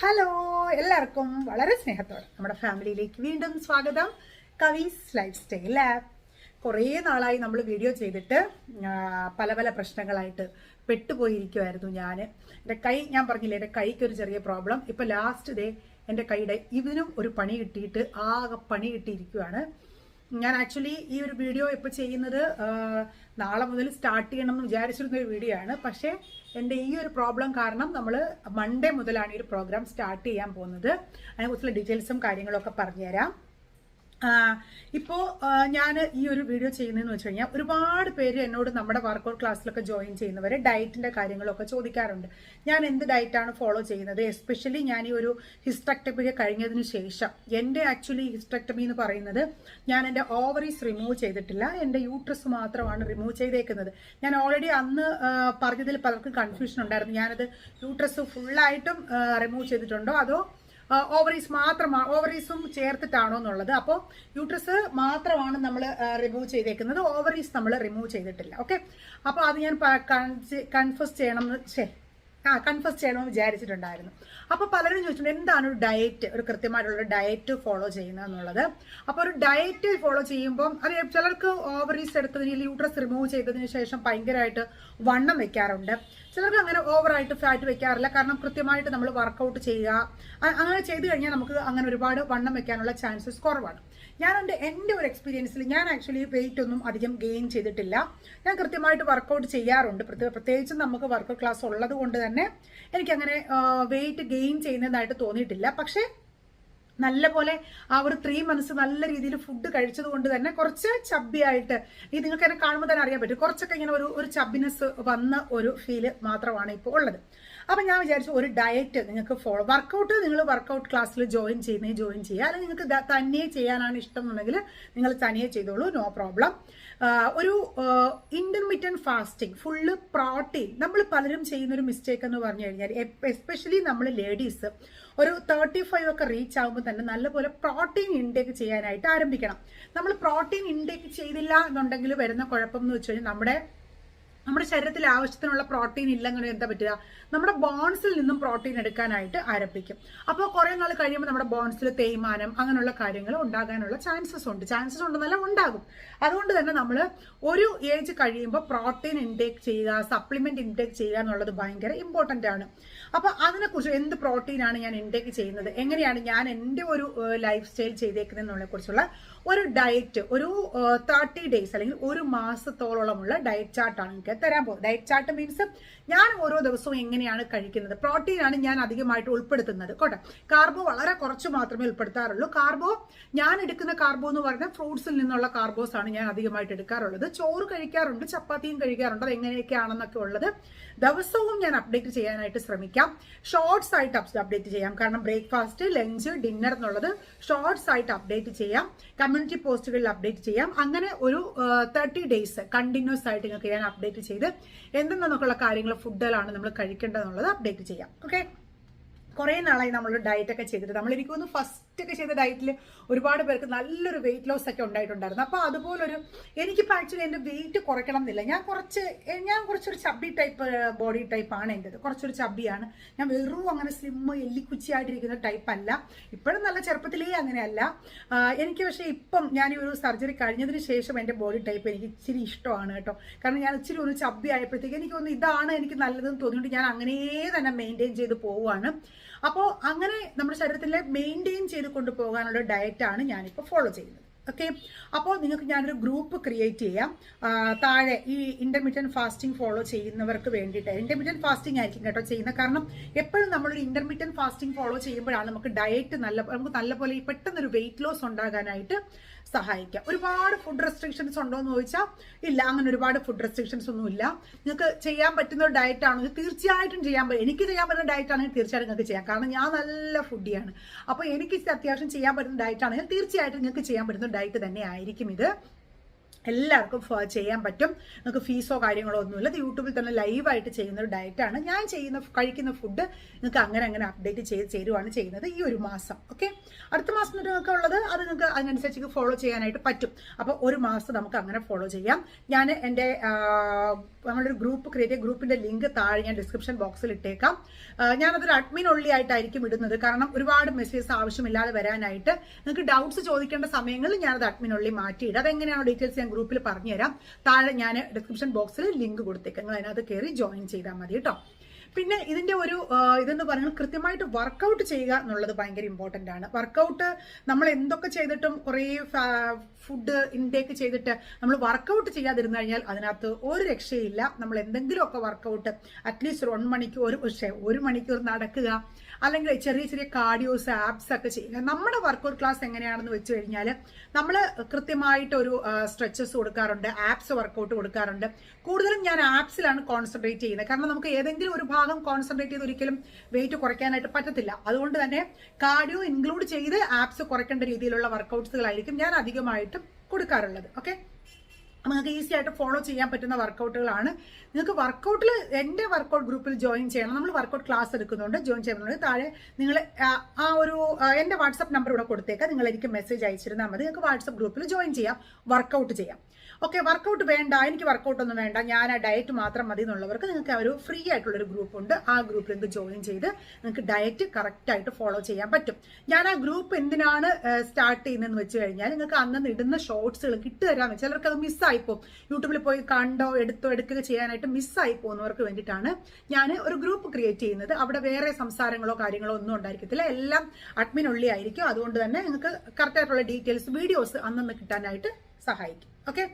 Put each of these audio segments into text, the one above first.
Hello എല്ലാവർക്കും വളരെ സ്നേഹത്തോടെ നമ്മുടെ ഫാമിലിയിലേക്ക് വീണ്ടും സ്വാഗതം. Kavees lifestyle app. കുറേ നാളായി നമ്മൾ വീഡിയോ ചെയ്തിട്ട് പല പല പ്രശ്നങ്ങളായിട്ട് പെട്ടുപോയിരിക്കുമായിരുന്നു ഞാൻ എന്റെ കൈ ഞാൻ പറഞ്ഞില്ലേ എന്റെ കൈക്ക് ഒരു ചെറിയ പ്രോബ്ലം ഇപ്പോൾ ലാസ്റ്റ് ഡേ എന്റെ കൈയുടെ ഇതിനും ഒരു പണി കിട്ടിയിട്ട് ആകെ പണി കിട്ടിയിരിക്കുവാണ്. ഞാൻ ആക്ച്വലി ഈ ഒരു വീഡിയോ ഇപ്പോൾ ചെയ്യുന്നത് നാളെ മുതൽ സ്റ്റാർട്ട് ചെയ്യണം എന്ന് വിചാരിച്ചിരുന്ന ഒരു വീഡിയോ ആണ്. പക്ഷേ എന്റെ ഈ ഒരു പ്രോബ്ലം കാരണം നമ്മൾ മൺഡേ മുതലാണ് ഈ ഒരു പ്രോഗ്രാം സ്റ്റാർട്ട് ചെയ്യാൻ പോകുന്നത്. അതിനെക്കുറിച്ചുള്ള ഡീറ്റെയിൽസും കാര്യങ്ങളൊക്കെ പറഞ്ഞുതരാം. ഇപ്പോൾ ഞാൻ ഈ ഒരു വീഡിയോ ചെയ്യുന്നതെന്ന് വെച്ച് കഴിഞ്ഞാൽ ഒരുപാട് പേര് എന്നോട് നമ്മുടെ വർക്കൗട്ട് ക്ലാസ്സിലൊക്കെ ജോയിൻ ചെയ്യുന്നവർ ഡയറ്റിന്റെ കാര്യങ്ങളൊക്കെ ചോദിക്കാറുണ്ട്. ഞാൻ എന്ത് ഡയറ്റാണ് ഫോളോ ചെയ്യുന്നത്? എസ്പെഷ്യലി ഞാൻ ഈ ഒരു ഹിസ്റ്റക്ടമി കഴിഞ്ഞതിന് ശേഷം. എന്റെ ആക്ച്വലി ഹിസ്റ്റക്ടമി എന്ന് പറയുന്നത് ഞാൻ എന്റെ ഓവറീസ് റിമൂവ് ചെയ്തിട്ടില്ല. എന്റെ യൂട്രസ് മാത്രമാണ് റിമൂവ് ചെയ്തേക്കുന്നത്. ഞാൻ ഓൾറെഡി അന്ന് പറഞ്ഞതിൽ പലർക്കും കൺഫ്യൂഷൻ ഉണ്ടായിരുന്നു. ഞാനത് യൂട്രസ് ഫുള്ളായിട്ടും റിമൂവ് ചെയ്തിട്ടുണ്ടോ? അതോ ഓവറീസ് മാത്രമാണ് ഓവറീസും ചേർത്തിട്ടാണോ എന്നുള്ളത്. അപ്പോൾ യൂട്രസ് മാത്രമാണ് നമ്മൾ റിമൂവ് ചെയ്തേക്കുന്നത്. ഓവറീസ് നമ്മൾ റിമൂവ് ചെയ്തിട്ടില്ല. ഓക്കെ അപ്പോൾ അത് ഞാൻ കൺഫസ് ചെയ്യണം എന്ന് ആ കൺഫസ് ചെയ്യണമെന്ന് വിചാരിച്ചിട്ടുണ്ടായിരുന്നു. അപ്പോൾ പലരും ചോദിച്ചിട്ടുണ്ട് എന്താണ് ഒരു ഡയറ്റ് ഒരു കൃത്യമായിട്ടുള്ള ഡയറ്റ് ഫോളോ ചെയ്യുന്നത് എന്നുള്ളത്. അപ്പോൾ ഒരു ഡയറ്റ് ഫോളോ ചെയ്യുമ്പോൾ അത് ചിലർക്ക് ഓവറീസ് എടുത്തതിന് യൂട്രസ് റിമൂവ് ചെയ്തതിന് ശേഷം ഭയങ്കരമായിട്ട് വണ്ണം വെക്കാറുണ്ട്. ചിലർക്ക് അങ്ങനെ ഓവറായിട്ട് ഫാറ്റ് വെക്കാറില്ല. കാരണം കൃത്യമായിട്ട് നമ്മൾ വർക്കൗട്ട് ചെയ്യുക. അങ്ങനെ ചെയ്തു കഴിഞ്ഞാൽ നമുക്ക് അങ്ങനെ ഒരുപാട് വണ്ണം വെക്കാനുള്ള ചാൻസസ് കുറവാണ്. ഞാൻ എന്റെ എന്റെ ഒരു എക്സ്പീരിയൻസിൽ ഞാൻ ആക്ച്വലി വെയിറ്റ് ഒന്നും അധികം ഗെയിൻ ചെയ്തിട്ടില്ല. ഞാൻ കൃത്യമായിട്ട് വർക്കൗട്ട് ചെയ്യാറുണ്ട്. പ്രത്യേക പ്രത്യേകിച്ചും നമുക്ക് വർക്കൗട്ട് ക്ലാസ് ഉള്ളത് കൊണ്ട് തന്നെ എനിക്കങ്ങനെ വെയിറ്റ് ഗെയിൻ ചെയ്യുന്നതായിട്ട് തോന്നിയിട്ടില്ല. പക്ഷേ നല്ലപോലെ ആ ഒരു ത്രീ മന്ത്സ് നല്ല രീതിയിൽ ഫുഡ് കഴിച്ചത് കൊണ്ട് തന്നെ കുറച്ച് ചബ്ബിയായിട്ട് ഈ നിങ്ങൾക്ക് എന്നെ കാണുമ്പോൾ തന്നെ അറിയാൻ പറ്റും. കുറച്ചൊക്കെ ഇങ്ങനെ ഒരു ഒരു ചബ്ബിനെസ് വന്ന ഒരു ഫീൽ മാത്രമാണ് ഇപ്പോൾ ഉള്ളത്. അപ്പം ഞാൻ വിചാരിച്ചു ഒരു ഡയറ്റ് നിങ്ങൾക്ക് ഫോളോ വർക്കൗട്ട് നിങ്ങൾ വർക്കൗട്ട് ക്ലാസ്സിൽ ജോയിൻ ചെയ്യുന്നേ ജോയിൻ ചെയ്യുക. അല്ലെങ്കിൽ നിങ്ങൾക്ക് തന്നെ ചെയ്യാനാണ് ഇഷ്ടം എന്നുണ്ടെങ്കിൽ നിങ്ങൾ തനിയെ ചെയ്തോളൂ നോ പ്രോബ്ലം ഒരു ഇന്റർമീഡിയറ്റ് ഫാസ്റ്റിംഗ് ഫുള്ള് പ്രോട്ടീൻ നമ്മൾ പലരും ചെയ്യുന്നൊരു മിസ്റ്റേക്ക് എന്ന് പറഞ്ഞു കഴിഞ്ഞാൽ എസ്പെഷ്യലി നമ്മൾ ലേഡീസ് ഒരു തേർട്ടി ഫൈവ് ഒക്കെ റീച്ച് ആകുമ്പോൾ തന്നെ നല്ലപോലെ പ്രോട്ടീൻ ഇൻടേക്ക് ചെയ്യാനായിട്ട് ആരംഭിക്കണം. നമ്മൾ പ്രോട്ടീൻ ഇൻടേക്ക് ചെയ്തില്ല എന്നുണ്ടെങ്കിൽ വരുന്ന കുഴപ്പം എന്ന് വെച്ച് കഴിഞ്ഞാൽ നമ്മുടെ നമ്മുടെ ശരീരത്തിൽ ആവശ്യത്തിനുള്ള പ്രോട്ടീൻ ഇല്ലെങ്കിൽ എന്താ പറ്റുക? നമ്മുടെ ബോൺസിൽ നിന്നും പ്രോട്ടീൻ എടുക്കാനായിട്ട് ആരംഭിക്കും. അപ്പോൾ കുറെ നാൾ കഴിയുമ്പോൾ നമ്മുടെ ബോൺസിൽ തേയ്മാനം അങ്ങനെയുള്ള കാര്യങ്ങൾ ഉണ്ടാകാനുള്ള ചാൻസസ് ഉണ്ട്. ചാൻസസ് ഉണ്ടെന്നല്ല ഉണ്ടാകും. അതുകൊണ്ട് തന്നെ നമ്മൾ ഒരു ഏജ് കഴിയുമ്പോൾ പ്രോട്ടീൻ ഇൻടേക്ക് ചെയ്യുക സപ്ലിമെന്റ് ഇൻടേക്ക് ചെയ്യുക എന്നുള്ളത് ഭയങ്കര ഇമ്പോർട്ടന്റ് ആണ്. അപ്പോൾ അതിനെക്കുറിച്ച് എന്ത് പ്രോട്ടീനാണ് ഞാൻ ഇൻടേക്ക് ചെയ്യുന്നത്? എങ്ങനെയാണ് ഞാൻ എന്റെ ഒരു ലൈഫ് സ്റ്റൈൽ ചെയ്തേക്കുന്നതിനെ കുറിച്ചുള്ള ഒരു ഡയറ്റ് ഒരു തേർട്ടി ഡേയ്സ് അല്ലെങ്കിൽ ഒരു മാസത്തോളമുള്ള ഡയറ്റ് ചാർട്ടാണ് എനിക്ക് തരാൻ പോകും ഡയറ്റ് ചാർട്ട് മീൻസ് ഞാൻ ഓരോ ദിവസവും എങ്ങനെയാണ് കഴിക്കുന്നത്? പ്രോട്ടീനാണ് ഞാൻ അധികമായിട്ട് ഉൾപ്പെടുത്തുന്നത്. കോട്ടെ? കാർബോ വളരെ കുറച്ച് മാത്രമേ ഉൾപ്പെടുത്താറുള്ളൂ. കാർബോ ഞാൻ എടുക്കുന്ന കാർബോ എന്ന് പറഞ്ഞാൽ ഫ്രൂട്ട്സിൽ നിന്നുള്ള കാർബോസ് ആണ് ഞാൻ അധികമായിട്ട് എടുക്കാറുള്ളത്. ചോറ് കഴിക്കാറുണ്ട് ചപ്പാത്തിയും കഴിക്കാറുണ്ട്. അത് എങ്ങനെയൊക്കെയാണെന്നൊക്കെ ഉള്ളത് ദിവസവും ഞാൻ അപ്ഡേറ്റ് ചെയ്യാനായിട്ട് ശ്രമിക്കാം. ഷോർട്സ് ആയിട്ട് അപ്ഡേറ്റ് ചെയ്യാം. കാരണം ബ്രേക്ക്ഫാസ്റ്റ് ലഞ്ച് ഡിന്നർ എന്നുള്ളത് ഷോർട്സ് ആയിട്ട് അപ്ഡേറ്റ് ചെയ്യാം. കമ്മ്യൂണിറ്റി പോസ്റ്റുകളിൽ അപ്ഡേറ്റ് ചെയ്യാം. അങ്ങനെ ഒരു തേർട്ടി ഡേയ്സ് കണ്ടിന്യൂസ് ആയിട്ട് ഞാൻ അപ്ഡേറ്റ് ചെയ്ത് എന്തെന്നൊക്കെയുള്ള കാര്യങ്ങൾ ഫുഡുകളാണ് നമ്മൾ കഴിക്കേണ്ടതെന്നുള്ളത് അപ്ഡേറ്റ് ചെയ്യാം. ഓക്കെ കുറേ നാളായി നമ്മൾ ഡയറ്റ് ഒക്കെ ചെയ്തിട്ട് എനിക്ക് ഫസ്റ്റ് ഒക്കെ ചെയ്ത ഡയറ്റിൽ ഒരുപാട് പേർക്ക് നല്ലൊരു വെയിറ്റ് ലോസ് ഒക്കെ ഉണ്ടായിട്ടുണ്ടായിരുന്നു. അപ്പോൾ അതുപോലൊരു എനിക്കിപ്പോൾ ആക്ച്വലി എന്റെ വെയിറ്റ് കുറയ്ക്കണം എന്നില്ല. ഞാൻ കുറച്ച് ഞാൻ കുറച്ചൊരു ചബ്ബി ടൈപ്പ് ബോഡി ടൈപ്പ് ആണ് എന്റെത്. കുറച്ചൊരു ചബ്ബിയാണ് ഞാൻ വെറും അങ്ങനെ സ്ലിമ്മ് എല്ലിക്കുച്ചിയായിട്ടിരിക്കുന്ന ടൈപ്പ് അല്ല. ഇപ്പോഴും നല്ല ചെറുപ്പത്തിലേ അങ്ങനെയല്ല. എനിക്ക് പക്ഷേ ഇപ്പം ഞാൻ ഈ ഒരു സർജറി കഴിഞ്ഞതിന് ശേഷം എന്റെ ബോഡി ടൈപ്പ് എനിക്ക് ഇച്ചിരി ഇഷ്ടമാണ് കേട്ടോ. കാരണം ഞാൻ ഇച്ചിരി ഒരു ചബ്ബി ആയപ്പോഴത്തേക്ക് എനിക്ക് തോന്നുന്നു ഇതാണ് എനിക്ക് നല്ലതെന്ന് തോന്നിയിട്ട് ഞാൻ അങ്ങനെ തന്നെ മെയിന്റെയിൻ ചെയ്ത് പോവുകയാണ്. അപ്പോൾ അങ്ങനെ നമ്മുടെ ശരീരത്തിലെ മെയിന്റെയിൻ ചെയ്ത് കൊണ്ടുപോകാനുള്ള ഡയറ്റാണ് ഞാനിപ്പോൾ ഫോളോ ചെയ്യുന്നത്. ഓക്കെ അപ്പോൾ നിങ്ങൾക്ക് ഞാനൊരു ഗ്രൂപ്പ് ക്രിയേറ്റ് ചെയ്യാം. താഴെ ഈ ഇന്റർമീഡിയൻ ഫാസ്റ്റിംഗ് ഫോളോ ചെയ്യുന്നവർക്ക് വേണ്ടിയിട്ട്. ഇന്റർമീഡിയൻ ഫാസ്റ്റിംഗ് ആയിരിക്കും കേട്ടോ ചെയ്യുന്നത്. കാരണം എപ്പോഴും നമ്മളൊരു ഇന്റർമീഡിയൻ ഫാസ്റ്റിംഗ് ഫോളോ ചെയ്യുമ്പോഴാണ് നമുക്ക് ഡയറ്റ് നല്ല നമുക്ക് നല്ലപോലെ പെട്ടെന്നൊരു വെയിറ്റ് ലോസ് ഉണ്ടാകാനായിട്ട് സഹായിക്കാം. ഒരുപാട് ഫുഡ് റെസ്ട്രിക്ഷൻസ് ഉണ്ടോ എന്ന് ചോദിച്ചാൽ ഇല്ല അങ്ങനെ ഒരുപാട് ഫുഡ് റെസ്ട്രിക്ഷൻസ് ഒന്നും ഇല്ല. നിങ്ങൾക്ക് ചെയ്യാൻ പറ്റുന്ന ഒരു ഡയറ്റ് ആണെങ്കിൽ തീർച്ചയായിട്ടും ചെയ്യാൻ പറ്റും എനിക്ക് ചെയ്യാൻ പറ്റുന്ന ഡയറ്റ് ആണെങ്കിൽ തീർച്ചയായിട്ടും നിങ്ങൾക്ക് ചെയ്യാം. കാരണം ഞാൻ നല്ല ഫുഡിയാണ് അപ്പോൾ എനിക്ക് അത്യാവശ്യം ചെയ്യാൻ പറ്റുന്ന ഡയറ്റ് ആണെങ്കിൽ തീർച്ചയായിട്ടും നിങ്ങൾക്ക് ചെയ്യാൻ പറ്റുന്ന ഡയറ്റ് തന്നെ ആയിരിക്കും ഇത്. എല്ലാവർക്കും ചെയ്യാൻ പറ്റും. നിങ്ങൾക്ക് ഫീസോ കാര്യങ്ങളോ ഒന്നുമില്ല. ഇത് യൂട്യൂബിൽ തന്നെ ലൈവായിട്ട് ചെയ്യുന്ന ഒരു ഡയറ്റാണ് ഞാൻ ചെയ്യുന്ന കഴിക്കുന്ന ഫുഡ് നിങ്ങൾക്ക് അങ്ങനെ അങ്ങനെ അപ്ഡേറ്റ് ചെയ്ത് ചേരുവാണ് ചെയ്യുന്നത് ഈ ഒരു മാസം. ഓക്കെ അടുത്ത മാസം നിങ്ങൾക്ക് ഉള്ളത് അത് നിങ്ങൾക്ക് അതിനനുസരിച്ച് ഫോളോ ചെയ്യാനായിട്ട് പറ്റും. അപ്പോൾ ഒരു മാസം നമുക്ക് അങ്ങനെ ഫോളോ ചെയ്യാം. ഞാൻ എന്റെ നമ്മളൊരു ഗ്രൂപ്പ് ക്രിയേറ്റ് ചെയ്ത ഗ്രൂപ്പിന്റെ ലിങ്ക് താഴെ ഞാൻ ഡിസ്ക്രിപ്ഷൻ ബോക്സിൽ ഇട്ടേക്കാം. ഞാനതൊരു അഡ്മിൻ ഉള്ളി ആയിട്ടായിരിക്കും ഇടുന്നത്. കാരണം ഒരുപാട് മെസ്സേജസ് ആവശ്യമില്ലാതെ വരാനായിട്ട് നിങ്ങൾക്ക് ഡൗട്ട്സ് ചോദിക്കേണ്ട സമയങ്ങളിൽ ഞാനത് അഡ്മിൻ ഉള്ളി മാറ്റിയിടും. അതെങ്ങനെയാണോ ഡീറ്റെയിൽസ് ഞാൻ ഗ്രൂപ്പിൽ പറഞ്ഞുതരാം. താഴെ ഞാൻ ഡിസ്ക്രിപ്ഷൻ ബോക്സിൽ ലിങ്ക് കൊടുത്തേക്കാം. നിങ്ങൾ അതിനകത്ത് കയറി ജോയിൻ ചെയ്താൽ മതി കേട്ടോ. പിന്നെ ഇതിന്റെ ഒരു ഇതെന്ന് പറയുന്നത് കൃത്യമായിട്ട് വർക്കൗട്ട് ചെയ്യുക എന്നുള്ളത് ഭയങ്കര ഇമ്പോർട്ടന്റ് ആണ്. വർക്കൗട്ട് നമ്മൾ എന്തൊക്കെ ചെയ്തിട്ടും കുറേ ഫുഡ് ഇൻടേക്ക് ചെയ്തിട്ട് നമ്മൾ വർക്കൗട്ട് ചെയ്യാതിരുന്നു കഴിഞ്ഞാൽ അതിനകത്ത് ഒരു രക്ഷയില്ല. നമ്മൾ എന്തെങ്കിലുമൊക്കെ വർക്കൗട്ട് അറ്റ്ലീസ്റ്റ് ഒരു വൺ മണിക്കൂർ ഒരു പക്ഷേ ഒരു മണിക്കൂർ നടക്കുക. അല്ലെങ്കിൽ ചെറിയ ചെറിയ കാർഡിയോസ് ആപ്സ് ഒക്കെ ചെയ്യുക. നമ്മുടെ വർക്കൗട്ട് ക്ലാസ് എങ്ങനെയാണെന്ന് വെച്ച് കഴിഞ്ഞാൽ നമ്മൾ കൃത്യമായിട്ട് ഒരു സ്ട്രെച്ചസ് കൊടുക്കാറുണ്ട് ആപ്സ് വർക്കൗട്ട് കൊടുക്കാറുണ്ട്. കൂടുതലും ഞാൻ ആപ്സിലാണ് കോൺസെൻട്രേറ്റ് ചെയ്യുന്നത്. കാരണം നമുക്ക് ഏതെങ്കിലും ഒരു ഭാഗം കോൺസെൻട്രേറ്റ് ചെയ്ത് ഒരിക്കലും വെയിറ്റ് കുറയ്ക്കാനായിട്ട് പറ്റത്തില്ല. അതുകൊണ്ട് തന്നെ കാർഡിയോ ഇൻക്ലൂഡ് ചെയ്ത് ആപ്സ് കുറയ്ക്കേണ്ട രീതിയിലുള്ള വർക്കൗട്ട്സുകളായിരിക്കും ഞാൻ അധികമായിട്ടും കൊടുക്കാറുള്ളത്. ഓക്കെ നിങ്ങൾക്ക് ഈസി ആയിട്ട് ഫോളോ ചെയ്യാൻ പറ്റുന്ന വർക്കൗട്ടുകളാണ് നിങ്ങൾക്ക് വർക്കൗട്ടിൽ എന്റെ വർക്കൗട്ട് ഗ്രൂപ്പിൽ ജോയിൻ ചെയ്യണം. നമ്മൾ വർക്കൗട്ട് ക്ലാസ് എടുക്കുന്നുണ്ട്. ജോയിൻ ചെയ്യുന്നുണ്ട് താഴെ നിങ്ങൾ ആ ഒരു എന്റെ വാട്സപ്പ് നമ്പർ ഇവിടെ കൊടുത്തേക്കാം. നിങ്ങൾ എനിക്ക് മെസ്സേജ് അയച്ചിരുന്നാൽ മതി. നിങ്ങൾക്ക് വാട്സപ്പ് ഗ്രൂപ്പിൽ ജോയിൻ ചെയ്യാം. വർക്കൗട്ട് ചെയ്യാം. ഓക്കെ വർക്കൗട്ട് വേണ്ട. എനിക്ക് വർക്കൗട്ട് ഒന്നും വേണ്ട. ഞാൻ ആ ഡയറ്റ് മാത്രം മതി എന്നുള്ളവർക്ക് നിങ്ങൾക്ക് ഒരു ഫ്രീ ആയിട്ടുള്ള ഒരു ഗ്രൂപ്പ് ഉണ്ട്. ആ ഗ്രൂപ്പിൽ നിങ്ങൾക്ക് ജോയിൻ ചെയ്ത് നിങ്ങൾക്ക് ഡയറ്റ് കറക്റ്റായിട്ട് ഫോളോ ചെയ്യാൻ പറ്റും. ഞാൻ ആ ഗ്രൂപ്പ് എന്തിനാണ് സ്റ്റാർട്ട് ചെയ്യുന്നതെന്ന് വെച്ച് കഴിഞ്ഞാൽ നിങ്ങൾക്ക് അന്ന് ഇടുന്ന ഷോർട്സുകൾ കിട്ടുക ചിലർക്ക് അത് മിസ്സായി പോകും യൂട്യൂബിൽ പോയി കണ്ടോ എടുത്തോ എടുക്കുക ചെയ്യാനായിട്ട് മിസ്സായി പോകുന്നവർക്ക് വേണ്ടിയിട്ടാണ് ഞാൻ ഒരു ഗ്രൂപ്പ് ക്രിയേറ്റ് ചെയ്യുന്നത്. അവിടെ വേറെ സംസാരങ്ങളോ കാര്യങ്ങളോ ഒന്നും ഉണ്ടായിരിക്കത്തില്ല. എല്ലാം അഡ്മിൻ ഉള്ളി ആയിരിക്കും അതുകൊണ്ട് തന്നെ നിങ്ങൾക്ക് കറക്റ്റ് ആയിട്ടുള്ള ഡീറ്റെയിൽസ് വീഡിയോസ് അന്നന്ന് കിട്ടാനായിട്ട് സഹായിക്കും. ഓക്കെ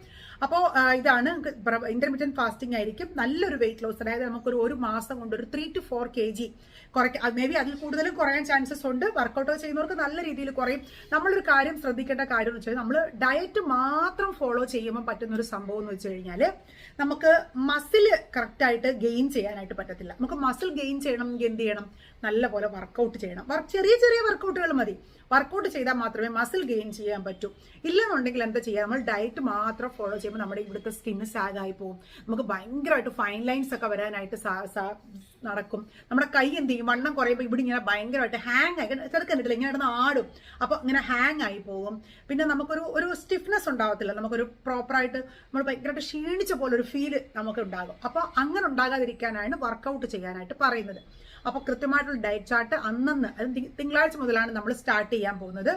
അപ്പോൾ ഇതാണ് ഇന്റർമീഡിയറ്റ് ഫാസ്റ്റിംഗ് ആയിരിക്കും. നല്ലൊരു വെയിറ്റ് ലോസ് അതായത് നമുക്കൊരു ഒരു മാസം കൊണ്ട് ഒരു three two four K G കുറയ്ക്കാം മേ ബി അതിൽ കൂടുതലും കുറയാൻ ചാൻസസ് ഉണ്ട്. വർക്കൗട്ട് ചെയ്യുന്നവർക്ക് നല്ല രീതിയിൽ കുറയും. നമ്മളൊരു കാര്യം ശ്രദ്ധിക്കേണ്ട കാര്യം എന്ന് വെച്ചാൽ നമ്മൾ ഡയറ്റ് മാത്രം ഫോളോ ചെയ്യുമ്പോൾ പറ്റുന്ന ഒരു സംഭവം എന്ന് വെച്ച് കഴിഞ്ഞാൽ നമുക്ക് മസിൽ കറക്റ്റായിട്ട് ഗെയിൻ ചെയ്യാനായിട്ട് പറ്റത്തില്ല. നമുക്ക് മസിൽ ഗെയിൻ ചെയ്യണമെങ്കിൽ എന്ത് ചെയ്യണം? നല്ലപോലെ വർക്കൗട്ട് ചെയ്യണം. ചെറിയ ചെറിയ വർക്കൗട്ടുകൾ മതി. വർക്കൗട്ട് ചെയ്താൽ മാത്രമേ മസിൽ ഗെയിൻ ചെയ്യാൻ പറ്റൂ. ഇല്ലെന്നുണ്ടെങ്കിൽ എന്താ ചെയ്യുക നമ്മൾ ഡയറ്റ് മാത്രം ഫോളോ ചെയ്യുമ്പോൾ നമ്മുടെ ഇവിടുത്തെ സ്കിന്ന് സാഗ് ആയി പോകും. നമുക്ക് ഭയങ്കരമായിട്ട് ഫൈൻ ലൈൻസ് ഒക്കെ വരാനായിട്ട് നടക്കും. നമ്മുടെ കൈ എന്ത് ചെയ്യും? വണ്ണം കുറയുമ്പോൾ ഇവിടെ ഇങ്ങനെ ഭയങ്കരമായിട്ട് ഹാങ് ആയി. ചെറുക്കണ്ടിട്ടില്ല ഇങ്ങനെ കിടന്ന് ആടും. അപ്പോൾ ഇങ്ങനെ ഹാങ് ആയി പോകും. പിന്നെ നമുക്കൊരു ഒരു സ്റ്റിഫ്നെസ് ഉണ്ടാവത്തില്ല. നമുക്കൊരു പ്രോപ്പറായിട്ട് നമ്മൾ ഭയങ്കരമായിട്ട് ക്ഷീണിച്ച പോലെ ഒരു ഫീൽ നമുക്ക് ഉണ്ടാകും. അപ്പോൾ അങ്ങനെ ഉണ്ടാകാതിരിക്കാനാണ് വർക്കൗട്ട് ചെയ്യാനായിട്ട് പറയുന്നത്. അപ്പോൾ കൃത്യമായിട്ടുള്ള ഡയറ്റ് ചാർട്ട് അന്നന്ന് തിങ്കളാഴ്ച മുതലാണ് നമ്മൾ സ്റ്റാർട്ട് ചെയ്യാൻ പോകുന്നത്.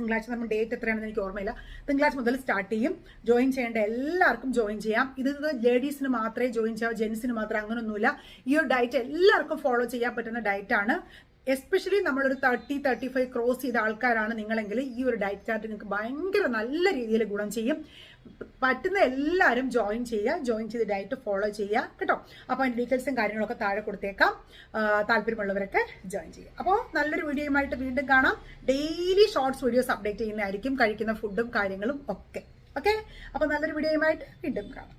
തിങ്കളാഴ്ച നമ്മൾ ഡേറ്റ് എത്രയാണെന്ന് എനിക്ക് ഓർമ്മയില്ല. തിങ്കളാഴ്ച മുതൽ സ്റ്റാർട്ട് ചെയ്യും. ജോയിൻ ചെയ്യേണ്ട എല്ലാവർക്കും ജോയിൻ ചെയ്യാം. ഇത് ലേഡീസിന് മാത്രമേ ജോയിൻ ചെയ്യാവൂ ജെൻസിന് മാത്രം അങ്ങനെയൊന്നുമില്ല ഈ ഒരു ഡയറ്റ് എല്ലാവർക്കും ഫോളോ ചെയ്യാൻ പറ്റുന്ന ഡയറ്റാണ് എസ്പെഷ്യലി നമ്മളൊരു തേർട്ടി തേർട്ടി ഫൈവ് ക്രോസ് ചെയ്ത ആൾക്കാരാണ് നിങ്ങളെങ്കിൽ ഈ ഒരു ഡയറ്റ് ചാർട്ട് നിങ്ങൾക്ക് ഭയങ്കര നല്ല രീതിയിൽ ഗുണം ചെയ്യും. പറ്റുന്ന എല്ലാവരും ജോയിൻ ചെയ്യുക ജോയിൻ ചെയ്ത് ഡയറ്റ് ഫോളോ ചെയ്യുക കേട്ടോ? അപ്പോൾ അതിന്റെ ഡീറ്റെയിൽസും കാര്യങ്ങളൊക്കെ താഴെ കൊടുത്തേക്കാം. താല്പര്യമുള്ളവരൊക്കെ ജോയിൻ ചെയ്യുക. അപ്പോൾ നല്ലൊരു വീഡിയോയുമായിട്ട് വീണ്ടും കാണാം. ഡെയിലി ഷോർട്സ് വീഡിയോസ് അപ്ഡേറ്റ് ചെയ്യുന്നതായിരിക്കും കഴിക്കുന്ന ഫുഡും കാര്യങ്ങളും ഒക്കെ. ഓക്കെ അപ്പോൾ നല്ലൊരു വീഡിയോയുമായിട്ട് വീണ്ടും കാണാം.